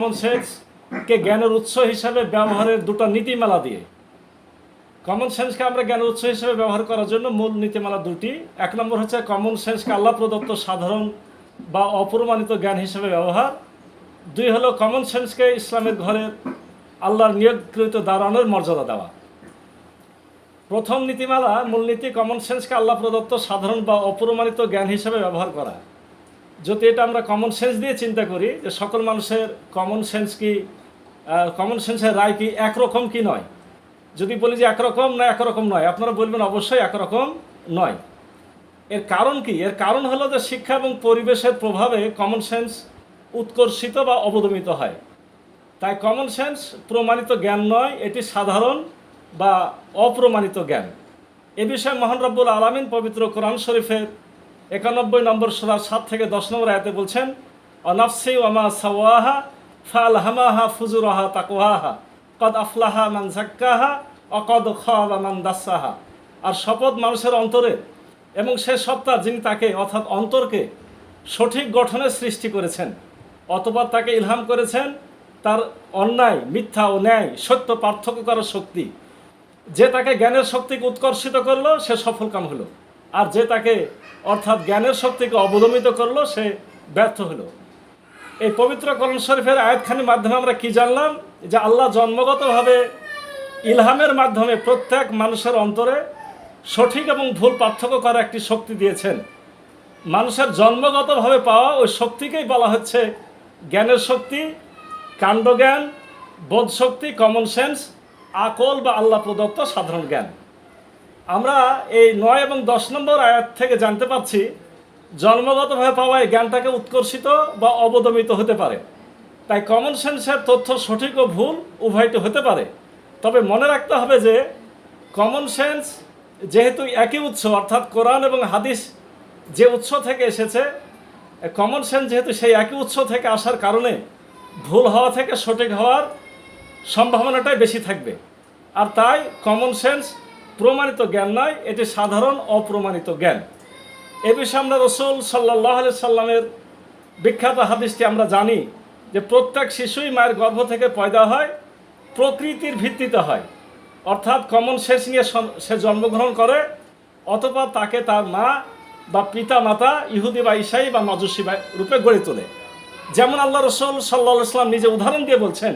Common সেন্সকে জ্ঞানের উৎস হিসাবে ব্যবহারের দুটো নীতিমালা দিয়ে। কমন সেন্সকে আমরা জ্ঞানের উৎস হিসেবে ব্যবহার করার জন্য মূল নীতিমালা দুটি এক নম্বর হচ্ছে কমন সেন্সকে আল্লাহ প্রদত্ত সাধারণ বা অপ্রমাণিত জ্ঞান হিসেবে ব্যবহার। দুই হলো কমন সেন্সকে ইসলামের ঘরের আল্লাহর নিয়োগকৃত দাঁড়ানোর মর্যাদা দেওয়া। প্রথম নীতিমালা মূলনীতি কমন সেন্সকে আল্লাহ প্রদত্ত সাধারণ বা অপ্রমাণিত জ্ঞান হিসেবে ব্যবহার করা। যদি এটা আমরা কমন সেন্স দিয়ে চিন্তা করি যে সকল মানুষের কমন সেন্স কি কমন সেন্সের রায় কি একরকম কি নয়? যদি বলি যে একরকম না একরকম নয়, আপনারা বলবেন অবশ্যই একরকম নয়। এর কারণ কি? এর কারণ হলো যে শিক্ষা এবং পরিবেশের প্রভাবে কমন সেন্স উৎকর্ষিত বা অবদমিত হয়। তাই কমন সেন্স প্রমাণিত জ্ঞান নয়, এটি সাধারণ বা অপ্রমাণিত জ্ঞান। এ বিষয়ে মহান রব্বুল আলমিন পবিত্র কোরআন শরীফের একানব্বই নম্বর সুরার সাত থেকে দশ নম্বর আয়াতে বলছেন, অনাফসি ওমা সাওয়াহা ফাল হামাহা ফুজুরাহা তাকুয়াহা কদ আফলাহা মান জাক্কাহা অকদ খাওয়া মান দাসাহা। আর শপথ মানুষের অন্তরে এবং সে সত্তা যিনি তাকে অর্থাৎ অন্তরকে সঠিক গঠনের সৃষ্টি করেছেন অতপর তাকে ইলহাম করেছেন, তার অন্যায়, মিথ্যা ও ন্যায়, সত্য পার্থক্য করার শক্তি, যে তাকে জ্ঞানের শক্তিকে উৎকর্ষিত করল, সে সফল কাম হলো। আর যে তাকে অর্থাৎ জ্ঞানের শক্তিকে অবদমিত করল, সে ব্যর্থ হলো। এই পবিত্র করণ শরীফের আয়াতখানির মাধ্যমে আমরা কি জানলাম? যে আল্লাহ জন্মগতভাবে ইলহামের মাধ্যমে প্রত্যেক মানুষের অন্তরে সঠিক এবং ভুল পার্থক্য করার একটি শক্তি দিয়েছেন। মানুষের জন্মগতভাবে পাওয়া ওই শক্তিকেই বলা হচ্ছে জ্ঞানের শক্তি, কাণ্ডজ্ঞান বোধ শক্তি কমন সেন্স আকল বা আল্লাহ প্রদত্ত সাধারণ জ্ঞান। আমরা এই নয় এবং দশ নম্বর আয়াত থেকে জানতে পারছি, জন্মগতভাবে পাওয়া এই জ্ঞানটাকে উৎকর্ষিত বা অবদমিত হতে পারে। তাই কমন সেন্সের তথ্য সঠিক ও ভুল উভয়টি হতে পারে। তবে মনে রাখতে হবে যে কমন সেন্স যেহেতু একই উৎস, অর্থাৎ কোরআন এবং হাদিস যে উৎস থেকে এসেছে কমন সেন্স যেহেতু সেই একই উৎস থেকে আসার কারণে ভুল হওয়া থেকে সঠিক হওয়ার সম্ভাবনাটাই বেশি থাকবে। আর তাই কমন সেন্স প্রমাণিত জ্ঞান নয়, এটি সাধারণ অপ্রমাণিত জ্ঞান। এ বিষয়ে আমরা রসুল সাল্লাহ আলি সাল্লামের বিখ্যাত হাদিসটি আমরা জানি যে প্রত্যেক শিশুই মায়ের গর্ভ থেকে পয়দা হয়, প্রকৃতির ভিত্তিতে হয়। অর্থাৎ কমন সেন্স নিয়ে সে জন্মগ্রহণ করে, অথবা তাকে তার মা বা পিতা মাতা ইহুদি বা ইসাই বা মাজুসি বা রূপে গড়ে তোলে। যেমন আল্লাহ রসুল সাল্লা ইসলাম নিজে উদাহরণ দিয়ে বলছেন,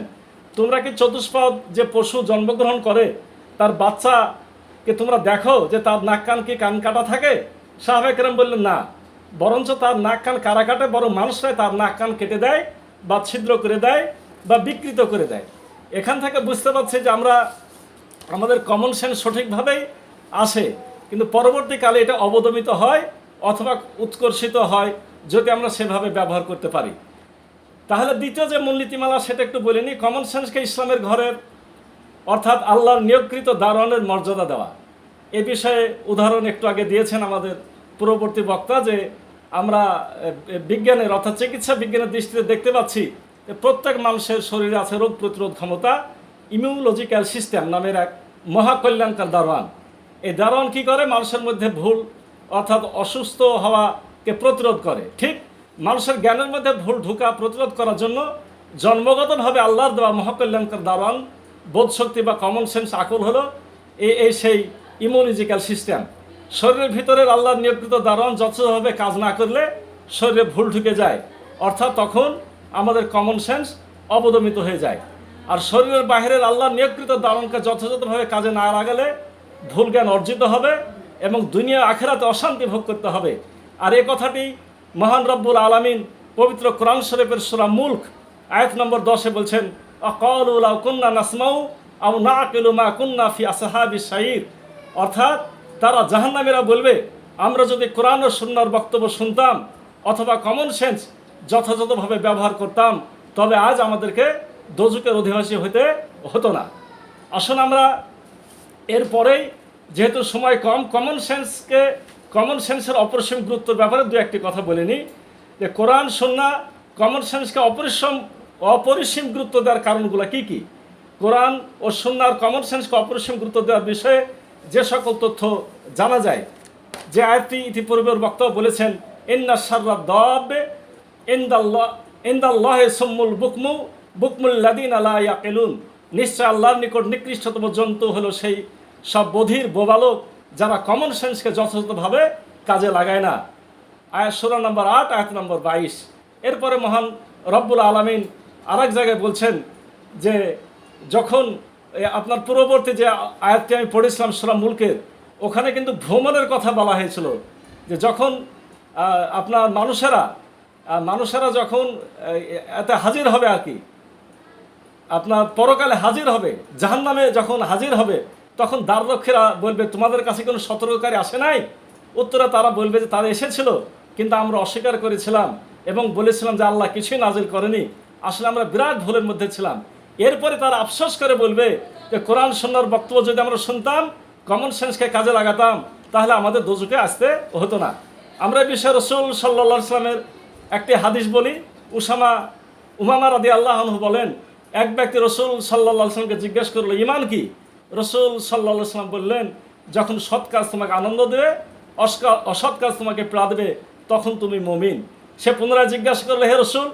তোমরা কি চতুষ্পদ যে পশু জন্মগ্রহণ করে, তার বাচ্চাকে তোমরা দেখো যে তার নাক কান কি কান কাটা থাকে? সাহাবেকরাম বললেন, না। বরঞ্চ তার নাক কান কারা কাটে, বরং মানুষরাই তার নাক কান কেটে দেয় বা ছিদ্র করে দেয় বা বিকৃত করে দেয়। এখান থেকে বুঝতে পারছি যে আমরা, আমাদের কমন সেন্স সঠিকভাবেই আসে কিন্তু পরবর্তীকালে এটা অবদমিত হয় অথবা উৎকর্ষিত হয় যদি আমরা সেভাবে ব্যবহার করতে পারি। তাহলে দ্বিতীয় যে মূলনীতিমালা সেটা একটু বলে নিই। কমন সেন্সকে ইসলামের ঘরের অর্থাৎ আল্লাহর নিয়োগকৃত দারোয়ানের মর্যাদা দেওয়া। এ বিষয়ে উদাহরণ একটু আগে দিয়েছেন আমাদের পূর্ববর্তী বক্তা যে আমরা বিজ্ঞানের অর্থাৎ চিকিৎসা বিজ্ঞানের দৃষ্টিতে দেখতে পাচ্ছি প্রত্যেক মানুষের শরীরে আছে রোগ প্রতিরোধ ক্ষমতা ইমিউলজিক্যাল সিস্টেম নামের এক মহাকল্যাণকার দারোয়ান। এই দারোয়ান কী করে? মানুষের মধ্যে ভুল অর্থাৎ অসুস্থ হওয়াকে প্রতিরোধ করে। ঠিক মানুষের জ্ঞানের মধ্যে ভুল ঢুকা প্রতিরোধ করার জন্য জন্মগতভাবে আল্লাহর দেওয়া মহাকল্যাণকার দারোয়ান বোধশক্তি বা কমন সেন্স আকল হলো এই এই সেই ইমিউলজিক্যাল সিস্টেম শরীরের ভিতরের আল্লাহর নিয়োগকৃত দারণ যথাযথভাবে কাজ না করলে শরীরে ভুল ঢুকে যায়, অর্থাৎ তখন আমাদের কমন সেন্স অবদমিত হয়ে যায়। আর শরীরের বাহিরের আল্লাহর নিয়োগকৃত দারোয়ানকে যথাযথভাবে কাজে না লাগালে ভুল জ্ঞান অর্জিত হবে এবং দুনিয়া আখেরাতে অশান্তি ভোগ করতে হবে। আর এই কথাটি মহান রব্বুল আলামিন পবিত্র কোরআন শরীফের সুরা মুল্ক, আয়াত নম্বর দশে বলছেন অকলুল আউ কুন্না নাসমাউ, আউ না কেলু মা কুন্না ফি আসহাবি শাহির অর্থাৎ তারা জাহান্নামীরা বলবে, আমরা যদি কোরআন ও সুন্নার বক্তব্য শুনতাম অথবা কমন সেন্স যথাযথভাবে ব্যবহার করতাম, তবে আজ আমাদেরকে দোজুকের অধিবাসী হতে হতো না। আসুন আমরা এরপরেই যেহেতু সময় কম কমন সেন্সকে কমন সেন্সের অপরিসীম গুরুত্বের ব্যাপারে দু একটি কথা বলিনি যে কোরআন, সন্না কমন সেন্সকে অপরিসম অপরিসীম গুরুত্ব দেওয়ার কারণগুলো কি কি? কোরআন ও সন্ন্যার কমন সেন্সকে অপরিসীম গুরুত্ব দেওয়ার বিষয়ে যে সকল তথ্য জানা যায়, যে আয়াতটি ইতিপূর্বের বক্তব্য বলেছেন, ইন্না সার্রা দবে ইন্দাল্লাহ ইন্দাল্লাহে বুকমু বুকমুল্লাদিন আলা ইয়াকেলুন। নিশ্চয় আল্লাহর নিকট নিকৃষ্টতম জন্তু হলো সেই সব বধির বোবালক যারা কমন সেন্সকে যথাযথভাবে কাজে লাগায় না। আয়াত ষোলো নম্বর আট, আয়াত নম্বর বাইশ। এরপরে মহান রব্বুল আলমিন আর এক জায়গায় বলছেন যে যখন আপনার পূর্ববর্তী যে আয়াতটি আমি পড়েছিলাম সুরা মুলকের, ওখানে কিন্তু ভ্রমণের কথা বলা হয়েছিল যে যখন আপনার মানুষেরা মানুষেরা যখন এতে হাজির হবে আর কি, আপনার পরকালে হাজির হবে, জাহান্নামে যখন হাজির হবে, তখন দ্বাররক্ষীরা বলবে, তোমাদের কাছে কোনো সতর্ককারী আসে নাই? উত্তরে তারা বলবে যে, তারা এসেছিল, কিন্তু আমরা অস্বীকার করেছিলাম এবং বলেছিলাম যে আল্লাহ কিছুই নাজিল করেনি। আসলে আমরা বিরাট ভুলের মধ্যে ছিলাম। এরপরে তারা আফসোস করে বলবে যে কোরআন সন্ন্যার বক্তব্য যদি আমরা শুনতাম কমন সেন্সকে কাজে লাগাতাম, তাহলে আমাদের দোজুকে আসতে হতো না। আমরা এই বিষয়ে রসুল সাল্লা সাল্লামের একটি হাদিস বলি। উসামা, উমামা রাদি আল্লাহ বলেন, এক ব্যক্তি রসুল সাল্লা সাল্লামকে জিজ্ঞেস করল, ইমান কি? রসুল সাল্লা সাল্লাম বললেন, যখন সৎ কাজ তোমাকে আনন্দ দেবে, অসৎ কাজ তোমাকে পীড়া দেবে, তখন তুমি মমিন। সে পুনরায় জিজ্ঞাসা করল, হে রসুল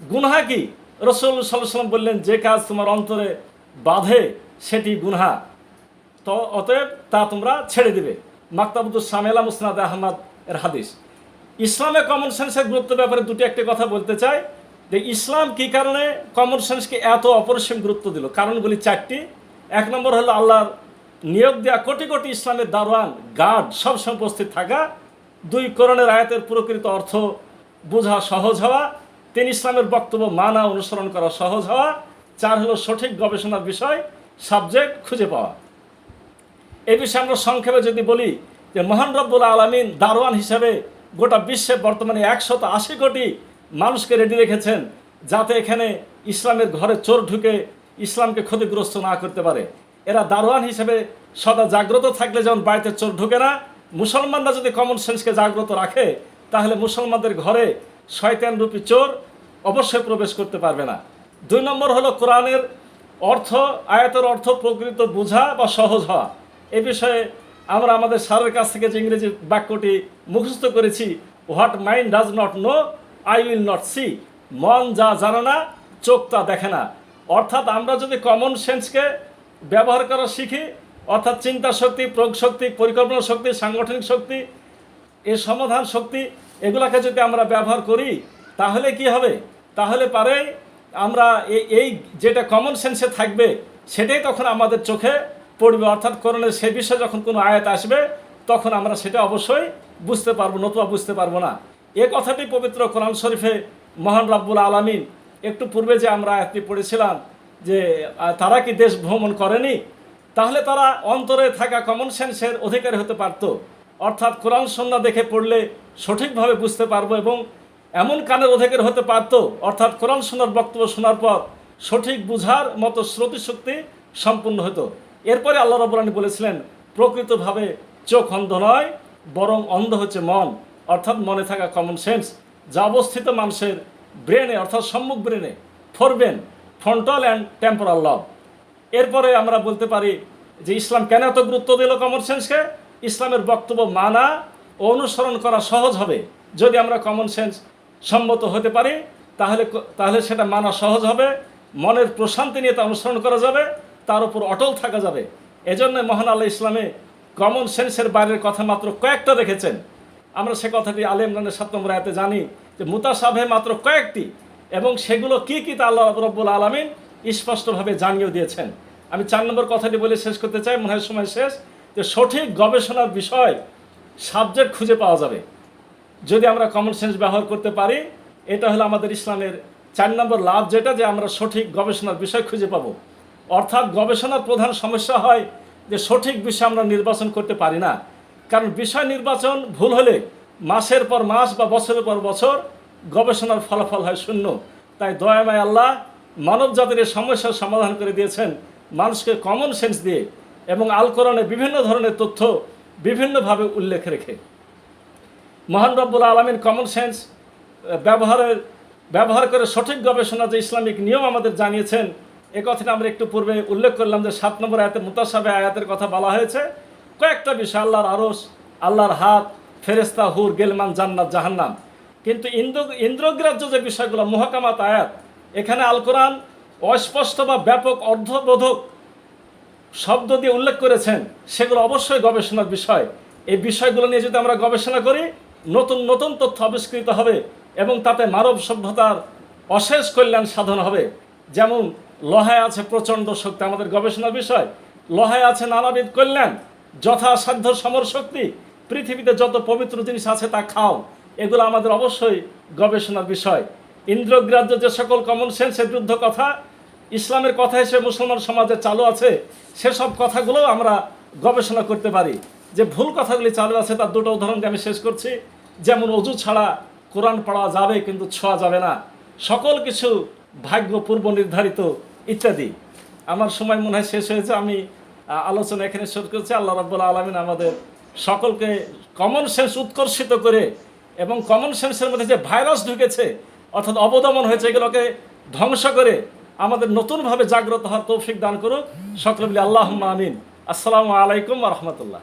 গুনহা কি? রসুল সাল্লাম বললেন, যে কাজ তোমার অন্তরে বাঁধে, সেটি গুনহা। তো অতএব তা তোমরা ছেড়ে দিবে। মাক্তাবুদ্দুল সামেলা মুসনাদ আহমদ এর হাদিস। ইসলামে কমন সেন্সের গুরুত্ব ব্যাপারে দুটি একটি কথা বলতে চাই। যে ইসলাম কি কারণে কমন সেন্সকে এত অপরিসীম গুরুত্ব দিল? কারণগুলি চারটি। এক নম্বর হলো আল্লাহর নিয়োগ দেওয়া কোটি কোটি ইসলামের দারোয়ান, গার্ড সবসময় উপস্থিত থাকা। দুই করণের আয়াতের প্রকৃত অর্থ বোঝা সহজ হওয়া। তিন ইসলামের বক্তব্য মানা অনুসরণ করা সহজ হওয়া, চার হলো সঠিক গবেষণার বিষয় সাবজেক্ট খুঁজে পাওয়া। এ বিষয়ে আমরা সংক্ষেপে যদি বলি যে মহান রব্বুল আলমিন দারোয়ান হিসাবে গোটা বিশ্বে বর্তমানে একশত আশি কোটি মানুষকে রেডি রেখেছেন, যাতে এখানে ইসলামের ঘরে চোর ঢুকে ইসলামকে ক্ষতিগ্রস্ত না করতে পারে। এরা দারোয়ান হিসেবে সদা জাগ্রত থাকলে যেমন বাড়িতে চোর ঢুকে না, মুসলমানরা যদি কমন সেন্সকে জাগ্রত রাখে, তাহলে মুসলমানদের ঘরে শয়তান রূপী চোর অবশ্যই প্রবেশ করতে পারবে না। দুই নম্বর হলো কোরআনের অর্থ, আয়াতের অর্থ প্রকৃত বোঝা বা সহজ হওয়া। এ বিষয়ে আমরা আমাদের স্যারের কাছ থেকে যে ইংরেজি বাক্যটি মুখস্থ করেছি, what mind does not know, I will not see. মন যা জানে না, চোখ তা দেখে না। অর্থাৎ আমরা যদি কমন সেন্সকে ব্যবহার করা শিখি, অর্থাৎ চিন্তা শক্তি, প্রয়োগ শক্তি, পরিকল্পনা শক্তি, সাংগঠনিক শক্তি, এ সমাধান শক্তি, এগুলাকে যদি আমরা ব্যবহার করি, তাহলে কি হবে? তাহলে পারে আমরা এই যেটা কমন সেন্সে থাকবে, সেটাই তখন আমাদের চোখে পড়বে। অর্থাৎ করণের সে বিষয়ে যখন কোনো আয়াত আসবে, তখন আমরা সেটা অবশ্যই বুঝতে পারব, নতুবা বুঝতে পারব না। এ কথাটি পবিত্র কোরআন শরীফে মহান রাব্বুল আলামিন, একটু পূর্বে যে আমরা আয়াতটি পড়েছিলাম যে তারা কি দেশ ভ্রমণ করেনি? তাহলে তারা অন্তরে থাকা কমন সেন্সের অধিকারী হতে পারত। অর্থাৎ কোরআন সন্না দেখে পড়লে সঠিকভাবে বুঝতে পারব এবং এমন কানের অধিকার হতে পারত, অর্থাৎ কোরআন শোনার বক্তব্য শোনার পর সঠিক বুঝার মতো শ্রুতিশক্তি সম্পূর্ণ হতো এরপরে আল্লাহ রবুল্লানি বলেছিলেন, প্রকৃতভাবে চোখ অন্ধ নয়, বরং অন্ধ হচ্ছে মন, অর্থাৎ মনে থাকা কমন সেন্স যা অবস্থিত মানুষের ব্রেনে অর্থাৎ সম্মুখ ব্রেনে ফরবেন ফ্রন্টাল অ্যান্ড টেম্পোরাল লব এরপরে আমরা বলতে পারি যে ইসলাম কেন এত গুরুত্ব দিল কমন সেন্সকে ইসলামের বক্তব্য মানা অনুসরণ করা সহজ হবে যদি আমরা কমন সেন্স সম্মত হতে পারি, তাহলে তাহলে সেটা মানা সহজ হবে, মনের প্রশান্তি নিয়ে তা অনুসরণ করা যাবে, তার উপর অটল থাকা যাবে। এজন্য মহান আল্লাহ ইসলামে কমন সেন্সের বাইরের কথা মাত্র কয়েকটা রেখেছেন আমরা সে কথাটি আলে ইমরানের সাত নম্বর আয়াতে জানি যে মুতাসাভে মাত্র কয়েকটি এবং সেগুলো কি কী তা আল্লাহ রব্বুল আলমিন স্পষ্টভাবে জানিয়ে দিয়েছেন। আমি চার নম্বর কথাটি বলে শেষ করতে চাই, মনে হয় সময় শেষ, যে সঠিক গবেষণার বিষয় সাবজেক্ট খুঁজে পাওয়া যাবে। যদি আমরা কমন সেন্স ব্যবহার করতে পারি, এটা হলো আমাদের ইসলামের চার নম্বর লাভ, যেটা যে আমরা সঠিক গবেষণার বিষয় খুঁজে পাবো। অর্থাৎ গবেষণার প্রধান সমস্যা হয় যে সঠিক বিষয় আমরা নির্বাচন করতে পারি না। কারণ বিষয় নির্বাচন ভুল হলে মাসের পর মাস বা বছরের পর বছর গবেষণার ফলাফল হয় শূন্য। তাই দয়াময় আল্লাহ মানব জাতির এই সমস্যার সমাধান করে দিয়েছেন মানুষকে কমন সেন্স দিয়ে এবং আল কোরআনে বিভিন্ন ধরনের তথ্য বিভিন্নভাবে উল্লেখ রেখে। মহান রব্বুল আলমিন কমন সেন্স ব্যবহারের, ব্যবহার করে সঠিক গবেষণা যে ইসলামিক নিয়ম আমাদের জানিয়েছেন, এ কথাটা আমরা একটু পূর্বে উল্লেখ করলাম যে সাত নম্বর আয়াতে মুতাসাবে আয়াতের কথা বলা হয়েছে। কয়েকটা বিষয়, আল্লাহর আরস আল্লাহর হাত ফেরেস্তা হুর, গেলমান, জান্নাত, জাহান্নাম। কিন্তু ইন্দ্র, ইন্দ্রগ্রাহ্য যে বিষয়গুলো, মহাকামাত আয়াত, এখানে আল কোরআন অস্পষ্ট বা ব্যাপক অর্ধবোধক শব্দ দিয়ে উল্লেখ করেছেন। সেগুলো অবশ্যই গবেষণার বিষয়। এই বিষয়গুলো নিয়ে যদি আমরা গবেষণা করি নতুন নতুন তথ্য আবিষ্কৃত হবে এবং তাতে মানব সভ্যতার অশেষ কল্যাণ সাধন হবে। যেমন, লহায় আছে প্রচণ্ড শক্তি, আমাদের গবেষণার বিষয়। লহায় আছে নানাবিধ কল্যাণ যথাসাধ্য সমর শক্তি, পৃথিবীতে যত পবিত্র জিনিস আছে তা খাও। এগুলো আমাদের অবশ্যই গবেষণার বিষয়। ইন্দ্রগ্রাহ্য যে সকল কমন সেন্সের বিরুদ্ধ কথা, ইসলামের কথা হিসেবে মুসলমান সমাজে চালু আছে, সেসব কথাগুলো আমরা গবেষণা করতে পারি। যে ভুল কথাগুলি চালু আছে তার দুটো উদাহরণকে আমি শেষ করছি। যেমন অজু ছাড়া কোরআন পড়া যাবে কিন্তু ছোঁয়া যাবে না। সকল কিছু ভাগ্য পূর্ব নির্ধারিত ইত্যাদি। আমার সময় মনে হয় শেষ হয়েছে। আমি আলোচনা এখানে শেষ করছি। আল্লাহ রাব্বুল আলমিন আমাদের সকলকে কমন সেন্স উৎকর্ষিত করে এবং কমন সেন্সের মধ্যে যে ভাইরাস ঢুকেছে, অর্থাৎ অবদমন হয়েছে, এগুলোকে ধ্বংস করে আমাদের নতুনভাবে জাগ্রত হওয়ার তৌফিক দান করুক। সকলে মিলে আল্লাহ আমিন। আসসালামু আলাইকুম রহমতুল্লাহ।